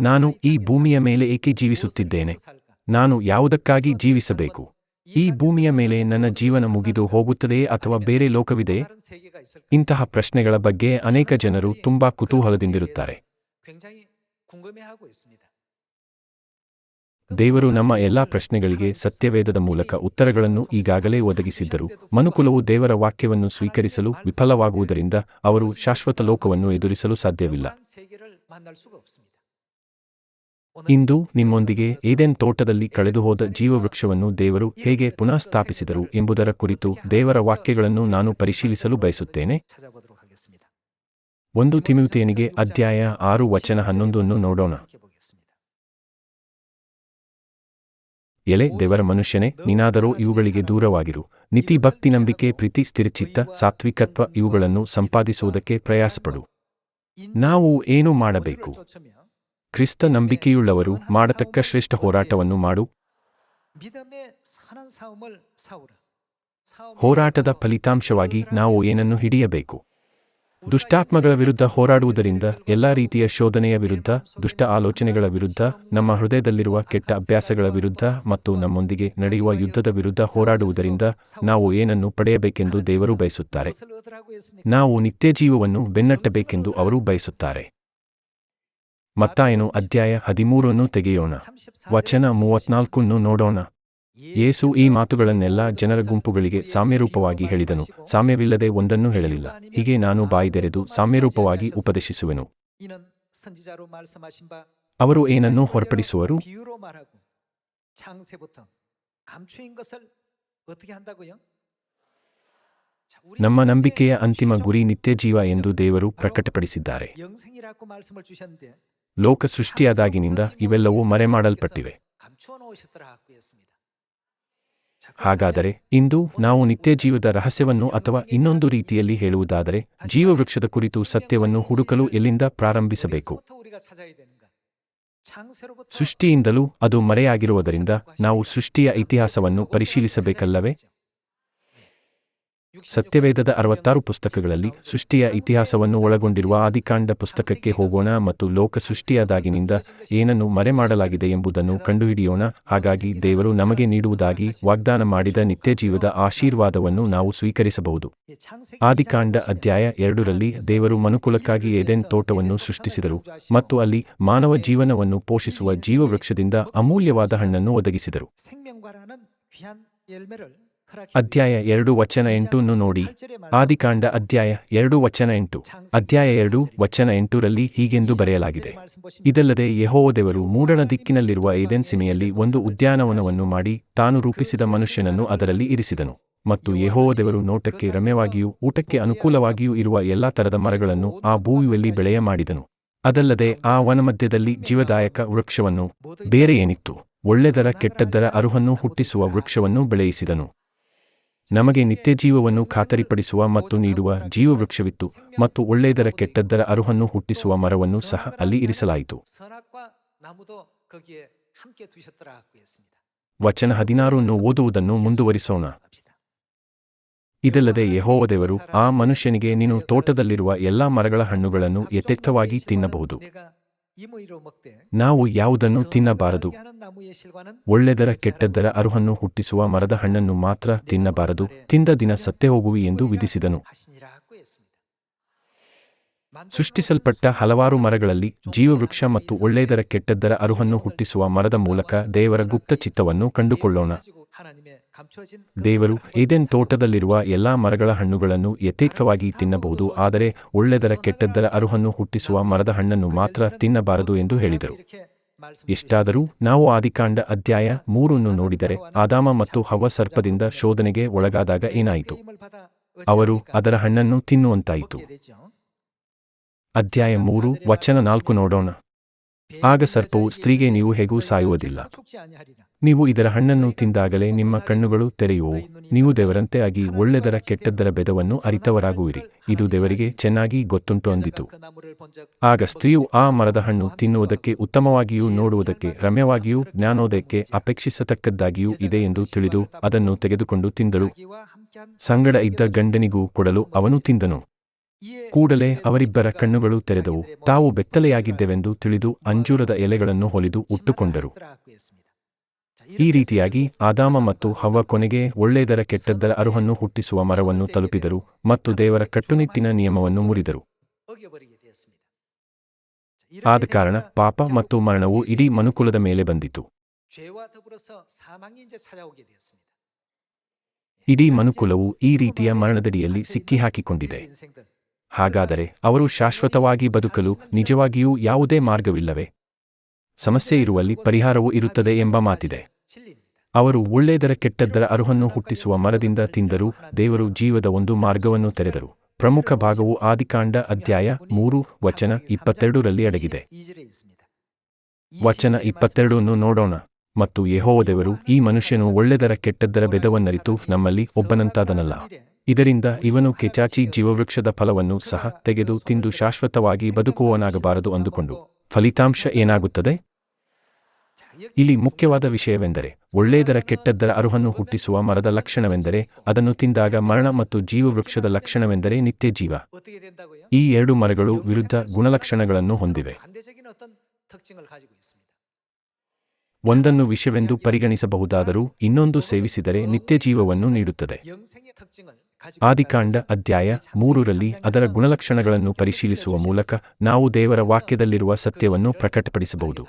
ನಾನು ಈ ಭೂಮಿಯ ಮೇಲೆ ಏಕೆ ಜೀವಿಸುತ್ತಿದ್ದೇನೆ? ನಾನು ಯಾವುದಕ್ಕಾಗಿ ಜೀವಿಸಬೇಕು? ಈ ಭೂಮಿಯ ಮೇಲೆ ನನ್ನ ಜೀವನ ಮುಗಿದು ಹೋಗುತ್ತದೆಯೇ ಅಥವಾ ಬೇರೆ ಲೋಕವಿದೆ ಇಂತಹ ಪ್ರಶ್ನೆಗಳ ಬಗ್ಗೆ ಅನೇಕ ಜನರು ತುಂಬಾ ಕುತೂಹಲದಿಂದಿರುತ್ತಾರೆ. ದೇವರು ನಮ್ಮ ಎಲ್ಲಾ ಪ್ರಶ್ನೆಗಳಿಗೆ ಸತ್ಯವೇದದ ಮೂಲಕ ಉತ್ತರಗಳನ್ನು ಈಗಾಗಲೇ ಒದಗಿಸಿದ್ದರು. ಮನುಕುಲವು ದೇವರ ವಾಕ್ಯವನ್ನು ಸ್ವೀಕರಿಸಲು ವಿಫಲವಾಗುವುದರಿಂದ ಅವರು ಶಾಶ್ವತ ಲೋಕವನ್ನು ಎದುರಿಸಲು ಸಾಧ್ಯವಿಲ್ಲ. ಇಂದು ನಿಮ್ಮೊಂದಿಗೆ ಏದೆನ್ ತೋಟದಲ್ಲಿ ಕಳೆದುಹೋದ ಜೀವವೃಕ್ಷವನ್ನು ದೇವರು ಹೇಗೆ ಪುನಃ ಸ್ಥಾಪಿಸಿದರು ಎಂಬುದರ ಕುರಿತು ದೇವರ ವಾಕ್ಯಗಳನ್ನು ನಾನು ಪರಿಶೀಲಿಸಲು ಬಯಸುತ್ತೇನೆ. ಒಂದು ತಿಮಿಯುತೇನಿಗೆ ಅಧ್ಯಾಯ ಆರು ವಚನ ಹನ್ನೊಂದನ್ನು ನೋಡೋಣ. ಎಲೆ ದೇವರ ಮನುಷ್ಯನೇ ನೀನಾದರೂ ಇವುಗಳಿಗೆ ದೂರವಾಗಿರು. ನಿತಿ ಭಕ್ತಿ ನಂಬಿಕೆ ಪ್ರೀತಿ ಸ್ಥಿರಚಿತ್ತ ಸಾತ್ವಿಕತ್ವ ಇವುಗಳನ್ನು ಸಂಪಾದಿಸುವುದಕ್ಕೆ ಪ್ರಯಾಸಪಡು. ನಾವು ಏನು ಮಾಡಬೇಕು? ಕ್ರಿಸ್ತ ನಂಬಿಕೆಯುಳ್ಳವರು ಮಾಡತಕ್ಕ ಶ್ರೇಷ್ಠ ಹೋರಾಟವನ್ನು ಮಾಡು. ಹೋರಾಟದ ಫಲಿತಾಂಶವಾಗಿ ನಾವು ಏನನ್ನು ಹಿಡಿಯಬೇಕು? ದುಷ್ಟಾತ್ಮಗಳ ವಿರುದ್ಧ ಹೋರಾಡುವುದರಿಂದ ಎಲ್ಲ ರೀತಿಯ ಶೋಧನೆಯ ವಿರುದ್ಧ, ದುಷ್ಟ ಆಲೋಚನೆಗಳ ವಿರುದ್ಧ, ನಮ್ಮ ಹೃದಯದಲ್ಲಿರುವ ಕೆಟ್ಟ ಅಭ್ಯಾಸಗಳ ವಿರುದ್ಧ ಮತ್ತು ನಮ್ಮೊಂದಿಗೆ ನಡೆಯುವ ಯುದ್ಧದ ವಿರುದ್ಧ ಹೋರಾಡುವುದರಿಂದ ನಾವು ಏನನ್ನು ಪಡೆಯಬೇಕೆಂದು ದೇವರು ಬಯಸುತ್ತಾರೆ. ನಾವು ನಿತ್ಯ ಜೀವವನ್ನು ಬೆನ್ನಟ್ಟಬೇಕೆಂದು ಅವರು ಬಯಸುತ್ತಾರೆ. ಮತ್ತಾಯನು ಅಧ್ಯಾಯ ಹದಿಮೂರನ್ನು ತೆಗೆಯೋಣ. ವಚನ ಮೂವತ್ನಾಲ್ಕನ್ನು ನೋಡೋಣ. ಯೇಸು ಈ ಮಾತುಗಳನ್ನೆಲ್ಲ ಜನರ ಗುಂಪುಗಳಿಗೆ ಸಾಮ್ಯರೂಪವಾಗಿ ಹೇಳಿದನು. ಸಾಮ್ಯವಿಲ್ಲದೆ ಒಂದನ್ನು ಹೇಳಲಿಲ್ಲ. ಹೀಗೆ ನಾನು ಬಾಯಿದೆರೆದು ಸಾಮ್ಯರೂಪವಾಗಿ ಉಪದೇಶಿಸುವೆನು. ಅವರು ಏನನ್ನು ಹೊರಪಡಿಸುವರು? ನಮ್ಮ ನಂಬಿಕೆಯ ಅಂತಿಮ ಗುರಿ ನಿತ್ಯ ಜೀವ ಎಂದು ದೇವರು ಪ್ರಕಟಪಡಿಸಿದ್ದಾರೆ. ಲೋಕ ಸೃಷ್ಟಿಯಾದಾಗಿನಿಂದ ಇವೆಲ್ಲವೂ ಮರೆಮಾಡಲ್ಪಟ್ಟಿವೆ. ಹಾಗಾದರೆ ಇಂದು ನಾವು ನಿತ್ಯ ಜೀವದ ರಹಸ್ಯವನ್ನು ಅಥವಾ ಇನ್ನೊಂದು ರೀತಿಯಲ್ಲಿ ಹೇಳುವುದಾದರೆ ಜೀವವೃಕ್ಷದ ಕುರಿತು ಸತ್ಯವನ್ನು ಹುಡುಕಲು ಎಲ್ಲಿಂದ ಪ್ರಾರಂಭಿಸಬೇಕು? ಸೃಷ್ಟಿಯಿಂದಲೂ ಅದು ಮರೆಯಾಗಿರುವುದರಿಂದ ನಾವು ಸೃಷ್ಟಿಯ ಇತಿಹಾಸವನ್ನು ಪರಿಶೀಲಿಸಬೇಕಲ್ಲವೇ? ಸತ್ಯವೇದದ ಅರವತ್ತಾರು ಪುಸ್ತಕಗಳಲ್ಲಿ ಸೃಷ್ಟಿಯ ಇತಿಹಾಸವನ್ನು ಒಳಗೊಂಡಿರುವ ಆದಿಕಾಂಡ ಪುಸ್ತಕಕ್ಕೆ ಹೋಗೋಣ ಮತ್ತು ಲೋಕ ಸೃಷ್ಟಿಯಾದಾಗಿನಿಂದ ಏನನ್ನು ಮರೆ ಮಾಡಲಾಗಿದೆ ಎಂಬುದನ್ನು ಕಂಡುಹಿಡಿಯೋಣ. ಹಾಗಾಗಿ ದೇವರು ನಮಗೆ ನೀಡುವುದಾಗಿ ವಾಗ್ದಾನ ಮಾಡಿದ ನಿತ್ಯಜೀವದ ಆಶೀರ್ವಾದವನ್ನು ನಾವು ಸ್ವೀಕರಿಸಬಹುದು. ಆದಿಕಾಂಡ ಅಧ್ಯಾಯ ಎರಡರಲ್ಲಿ ದೇವರು ಮನುಕುಲಕ್ಕಾಗಿ ಏದೆನ್ ತೋಟವನ್ನು ಸೃಷ್ಟಿಸಿದರು ಮತ್ತು ಅಲ್ಲಿ ಮಾನವ ಜೀವನವನ್ನು ಪೋಷಿಸುವ ಜೀವವೃಕ್ಷದಿಂದ ಅಮೂಲ್ಯವಾದ ಹಣ್ಣನ್ನು ಒದಗಿಸಿದರು. ಅಧ್ಯಾಯ ಎರಡು ವಚನ ಎಂಟನ್ನು ನೋಡಿ. ಆದಿಕಾಂಡ ಅಧ್ಯಾಯ ಎರಡು ವಚನ ಎಂಟು. ಅಧ್ಯಾಯ ಎರಡು ವಚನ ಎಂಟುರಲ್ಲಿ ಹೀಗೆಂದು ಬರೆಯಲಾಗಿದೆ. ಇದಲ್ಲದೆ ಯಹೋವದೇವರು ಮೂಡಣ ದಿಕ್ಕಿನಲ್ಲಿರುವ ಏದೆನ್ ಸೀಮೆಯಲ್ಲಿ ಒಂದು ಉದ್ಯಾನವನವನ್ನು ಮಾಡಿ ತಾನು ರೂಪಿಸಿದ ಮನುಷ್ಯನನ್ನು ಅದರಲ್ಲಿ ಇರಿಸಿದನು. ಮತ್ತು ಯಹೋವದೇವರು ನೋಟಕ್ಕೆ ರಮ್ಯವಾಗಿಯೂ ಊಟಕ್ಕೆ ಅನುಕೂಲವಾಗಿಯೂ ಇರುವ ಎಲ್ಲಾ ತರದ ಮರಗಳನ್ನು ಆ ಭೂಮಿಯಲ್ಲಿ ಬೆಳೆಯ ಮಾಡಿದನು. ಅದಲ್ಲದೆ ಆ ವನ ಮಧ್ಯದಲ್ಲಿ ಜೀವದಾಯಕ ವೃಕ್ಷವನ್ನು, ಬೇರೆ ಏನಿತ್ತು, ಒಳ್ಳೆದರ ಕೆಟ್ಟದ್ದರ ಅರುಹನ್ನು ಹುಟ್ಟಿಸುವ ವೃಕ್ಷವನ್ನು ಬೆಳೆಯಿಸಿದನು. ನಮಗೆ ನಿತ್ಯ ಜೀವವನ್ನು ಖಾತರಿಪಡಿಸುವ ಮತ್ತು ನೀಡುವ ಜೀವವೃಕ್ಷವಿತ್ತು ಮತ್ತು ಒಳ್ಳೆಯದರ ಕೆಟ್ಟದ್ದರ ಅರುಹನ್ನು ಹುಟ್ಟಿಸುವ ಮರವನ್ನು ಸಹ ಅಲ್ಲಿ ಇರಿಸಲಾಯಿತು. ವಚನ ಹದಿನಾರನ್ನು ಓದುವುದನ್ನು ಮುಂದುವರಿಸೋಣ. ಇದಲ್ಲದೆ ಯಹೋವದೇವರು ಆ ಮನುಷ್ಯನಿಗೆ, ನೀನು ತೋಟದಲ್ಲಿರುವ ಎಲ್ಲಾ ಮರಗಳ ಹಣ್ಣುಗಳನ್ನು ಯಥೇಚ್ಛವಾಗಿ ತಿನ್ನಬಹುದು. ನಾವು ಯಾವುದನ್ನು ತಿನ್ನಬಾರದು. ಒಳ್ಳೆದರ ಕೆಟ್ಟದ್ದರ ಅರುಹನ್ನು ಹುಟ್ಟಿಸುವ ಮರದ ಹಣ್ಣನ್ನು ಮಾತ್ರ ತಿನ್ನಬಾರದು. ತಿಂದ ದಿನ ಸತ್ತೆ ಹೋಗುವಿ ಎಂದು ವಿಧಿಸಿದನು. ಸೃಷ್ಟಿಸಲ್ಪಟ್ಟ ಹಲವಾರು ಮರಗಳಲ್ಲಿ ಜೀವವೃಕ್ಷ ಮತ್ತು ಒಳ್ಳೆಯದರ ಕೆಟ್ಟದ್ದರ ಅರುಹನ್ನು ಹುಟ್ಟಿಸುವ ಮರದ ಮೂಲಕ ದೇವರ ಗುಪ್ತ ಚಿತ್ತವನ್ನು ಕಂಡುಕೊಳ್ಳೋಣ. ದೇವರು ಇದೇನ್ ತೋಟದಲ್ಲಿರುವ ಎಲ್ಲಾ ಮರಗಳ ಹಣ್ಣುಗಳನ್ನು ಯಥೇಚ್ಛವಾಗಿ ತಿನ್ನಬಹುದು ಆದರೆ ಒಳ್ಳೆದರ ಕೆಟ್ಟದ್ದರ ಅರುಹನ್ನು ಹುಟ್ಟಿಸುವ ಮರದ ಹಣ್ಣನ್ನು ಮಾತ್ರ ತಿನ್ನಬಾರದು ಎಂದು ಹೇಳಿದರು. ಎಷ್ಟಾದರೂ ನಾವು ಆದಿಕಾಂಡ ಅಧ್ಯಾಯ ಮೂರನ್ನು ನೋಡಿದರೆ ಆದಾಮ ಮತ್ತು ಹವ ಸರ್ಪದಿಂದ ಶೋಧನೆಗೆ ಒಳಗಾದಾಗ ಏನಾಯಿತು? ಅವರು ಅದರ ಹಣ್ಣನ್ನು ತಿನ್ನುವಂತಾಯಿತು. ಅಧ್ಯಾಯ ಮೂರು ವಚನ ನಾಲ್ಕು ನೋಡೋಣ. ಆಗ ಸರ್ಪವು ಸ್ತ್ರೀಗೆ ನೀವು ಹೇಗೂ ಸಾಯುವುದಿಲ್ಲ. ನೀವು ಇದರ ಹಣ್ಣನ್ನು ತಿಂದಾಗಲೇ ನಿಮ್ಮ ಕಣ್ಣುಗಳು ತೆರೆಯುವು ನೀವು ದೇವರಂತೆ ಆಗಿ ಒಳ್ಳೆದರ ಕೆಟ್ಟದ್ದರ ಬೆದವನ್ನು ಅರಿತವರಾಗುವಿರಿ. ಇದು ದೇವರಿಗೆ ಚೆನ್ನಾಗಿ ಗೊತ್ತುಂಟು ಅಂದಿತು. ಆಗ ಸ್ತ್ರೀಯು ಆ ಮರದ ಹಣ್ಣು ತಿನ್ನುವುದಕ್ಕೆ ಉತ್ತಮವಾಗಿಯೂ ನೋಡುವುದಕ್ಕೆ ರಮ್ಯವಾಗಿಯೂ ಜ್ಞಾನೋದಯಕ್ಕೆ ಅಪೇಕ್ಷಿಸತಕ್ಕದ್ದಾಗಿಯೂ ಇದೆ ಎಂದು ತಿಳಿದು ಅದನ್ನು ತೆಗೆದುಕೊಂಡು ತಿಂದಳು. ಸಂಗಡ ಇದ್ದ ಗಂಡನಿಗೂ ಕೊಡಲು ಅವನು ತಿಂದನು. ಕೂಡಲೇ ಅವರಿಬ್ಬರ ಕಣ್ಣುಗಳು ತೆರೆದವು. ತಾವು ಬೆತ್ತಲೆಯಾಗಿದ್ದೆವೆಂದು ತಿಳಿದು ಅಂಜೂರದ ಎಲೆಗಳನ್ನು ಹೊಲಿದು ಉಟ್ಟುಕೊಂಡರು. ಈ ರೀತಿಯಾಗಿ ಆದಾಮ ಮತ್ತು ಹವ್ವ ಕೊನೆಗೆ ಒಳ್ಳೆಯದರ ಕೆಟ್ಟದ್ದರ ಅರುಹನ್ನು ಹುಟ್ಟಿಸುವ ಮರವನ್ನು ತಲುಪಿದರು ಮತ್ತು ದೇವರ ಕಟ್ಟುನಿಟ್ಟಿನ ನಿಯಮವನ್ನು ಮುರಿದರು. ಆದ ಕಾರಣ ಪಾಪ ಮತ್ತು ಮರಣವು ಇಡೀ ಮನುಕುಲದ ಮೇಲೆ ಬಂದಿತು. ಇಡೀ ಮನುಕುಲವು ಈ ರೀತಿಯ ಮರಣದಡಿಯಲ್ಲಿ ಸಿಕ್ಕಿಹಾಕಿಕೊಂಡಿದೆ. ಹಾಗಾದರೆ ಅವರು ಶಾಶ್ವತವಾಗಿ ಬದುಕಲು ನಿಜವಾಗಿಯೂ ಯಾವುದೇ ಮಾರ್ಗವಿಲ್ಲವೇ? ಸಮಸ್ಯೆ ಇರುವಲ್ಲಿ ಪರಿಹಾರವೂ ಇರುತ್ತದೆ ಎಂಬ ಮಾತಿದೆ. ಅವರು ಒಳ್ಳೆಯದರ ಕೆಟ್ಟದ್ದರ ಅರುಹನ್ನು ಹುಟ್ಟಿಸುವ ಮರದಿಂದ ತಿಂದರೂ ದೇವರು ಜೀವದ ಒಂದು ಮಾರ್ಗವನ್ನು ತೆರೆದರು. ಪ್ರಮುಖ ಭಾಗವು ಆದಿಕಾಂಡ ಅಧ್ಯಾಯ ಮೂರು, ವಚನ ಇಪ್ಪತ್ತೆರಡರಲ್ಲಿ ಅಡಗಿದೆ. ವಚನ ಇಪ್ಪತ್ತೆರಡನ್ನು ನೋಡೋಣ. ಮತ್ತು ಯಹೋವದೆವರು ಈ ಮನುಷ್ಯನು ಒಳ್ಳೆದರ ಕೆಟ್ಟದ್ದರ ಬೆದವನ್ನರಿತು ನಮ್ಮಲ್ಲಿ ಒಬ್ಬನಂತಾದನಲ್ಲ. ಇದರಿಂದ ಇವನು ಕೆಚಾಚಿ ಜೀವವೃಕ್ಷದ ಫಲವನ್ನು ಸಹ ತೆಗೆದು ತಿಂದು ಶಾಶ್ವತವಾಗಿ ಬದುಕುವವನಾಗಬಾರದು ಅಂದುಕೊಂಡು ಫಲಿತಾಂಶ ಏನಾಗುತ್ತದೆ? ಇಲ್ಲಿ ಮುಖ್ಯವಾದ ವಿಷಯವೆಂದರೆ ಒಳ್ಳೆಯದರ ಕೆಟ್ಟದ್ದರ ಅರುಹನ್ನು ಹುಟ್ಟಿಸುವ ಮರದ ಲಕ್ಷಣವೆಂದರೆ ಅದನ್ನು ತಿಂದಾಗ ಮರಣ ಮತ್ತು ಜೀವವೃಕ್ಷದ ಲಕ್ಷಣವೆಂದರೆ ನಿತ್ಯ ಜೀವ ಈ ಎರಡು ಮರಗಳು ವಿರುದ್ಧ ಗುಣಲಕ್ಷಣಗಳನ್ನು ಹೊಂದಿವೆ. ಒಂದನ್ನು ವಿಷವೆಂದು ಪರಿಗಣಿಸಬಹುದಾದರೂ ಇನ್ನೊಂದು ಸೇವಿಸಿದರೆ ನಿತ್ಯ ಜೀವವನ್ನು ನೀಡುತ್ತದೆ. ಆದಿಕಾಂಡ ಅಧ್ಯಾಯ ಮೂರರಲ್ಲಿ ಅದರ ಗುಣಲಕ್ಷಣಗಳನ್ನು ಪರಿಶೀಲಿಸುವ ಮೂಲಕ ನಾವು ದೇವರ ವಾಕ್ಯದಲ್ಲಿರುವ ಸತ್ಯವನ್ನು ಪ್ರಕಟಪಡಿಸಬಹುದು.